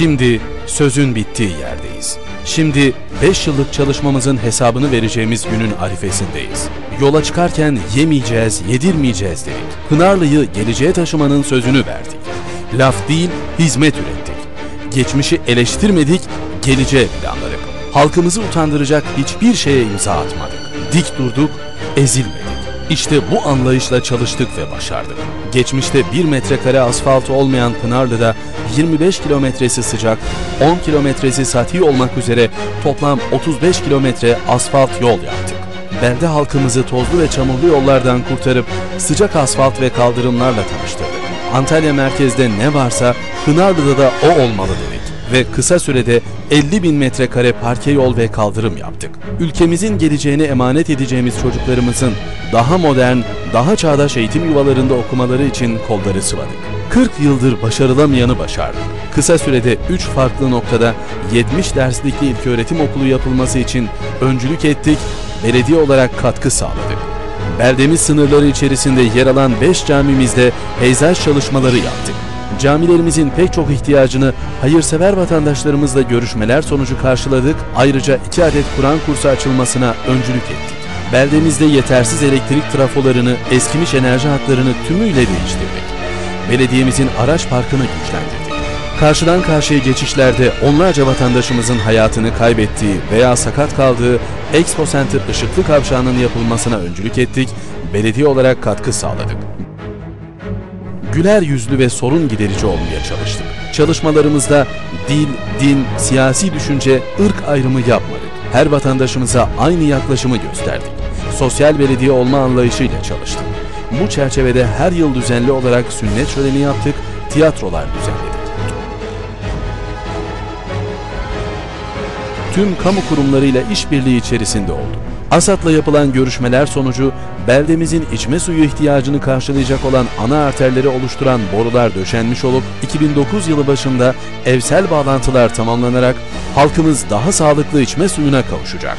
Şimdi sözün bittiği yerdeyiz. Şimdi 5 yıllık çalışmamızın hesabını vereceğimiz günün arifesindeyiz. Yola çıkarken yemeyeceğiz, yedirmeyeceğiz dedik. Pınarlı'yı geleceğe taşımanın sözünü verdik. Laf değil, hizmet ürettik. Geçmişi eleştirmedik, geleceğe planladık. Halkımızı utandıracak hiçbir şeye imza atmadık. Dik durduk, ezilmedik. İşte bu anlayışla çalıştık ve başardık. Geçmişte 1 metrekare asfalt olmayan Pınarlı'da 25 kilometresi sıcak, 10 kilometresi sati olmak üzere toplam 35 kilometre asfalt yol yaptık. Belde halkımızı tozlu ve çamurlu yollardan kurtarıp sıcak asfalt ve kaldırımlarla tanıştırdık. Antalya merkezde ne varsa Pınarlı'da da o olmalı dedik ve kısa sürede 50 bin metrekare parke yol ve kaldırım yaptık. Ülkemizin geleceğine emanet edeceğimiz çocuklarımızın daha modern, daha çağdaş eğitim yuvalarında okumaları için kolları sıvadık. 40 yıldır başarılamayanı başardık. Kısa sürede 3 farklı noktada 70 derslikli ilköğretim okulu yapılması için öncülük ettik, belediye olarak katkı sağladık. Beldemiz sınırları içerisinde yer alan 5 camimizde peyzaj çalışmaları yaptık. Camilerimizin pek çok ihtiyacını hayırsever vatandaşlarımızla görüşmeler sonucu karşıladık. Ayrıca 2 adet Kur'an kursu açılmasına öncülük ettik. Beldemizde yetersiz elektrik trafolarını, eskimiş enerji hatlarını tümüyle değiştirdik. Belediyemizin araç parkını güçlendirdik. Karşıdan karşıya geçişlerde onlarca vatandaşımızın hayatını kaybettiği veya sakat kaldığı Expo Center ışıklı kavşağının yapılmasına öncülük ettik, belediye olarak katkı sağladık. Güler yüzlü ve sorun giderici olmaya çalıştık. Çalışmalarımızda dil, din, siyasi düşünce, ırk ayrımı yapmadık. Her vatandaşımıza aynı yaklaşımı gösterdik. Sosyal belediye olma anlayışıyla çalıştık. Bu çerçevede her yıl düzenli olarak sünnet şöleni yaptık, tiyatrolar düzenledik. Tüm kamu kurumlarıyla işbirliği içerisinde olduk. ASAD'la yapılan görüşmeler sonucu beldemizin içme suyu ihtiyacını karşılayacak olan ana arterleri oluşturan borular döşenmiş olup 2009 yılı başında evsel bağlantılar tamamlanarak halkımız daha sağlıklı içme suyuna kavuşacak.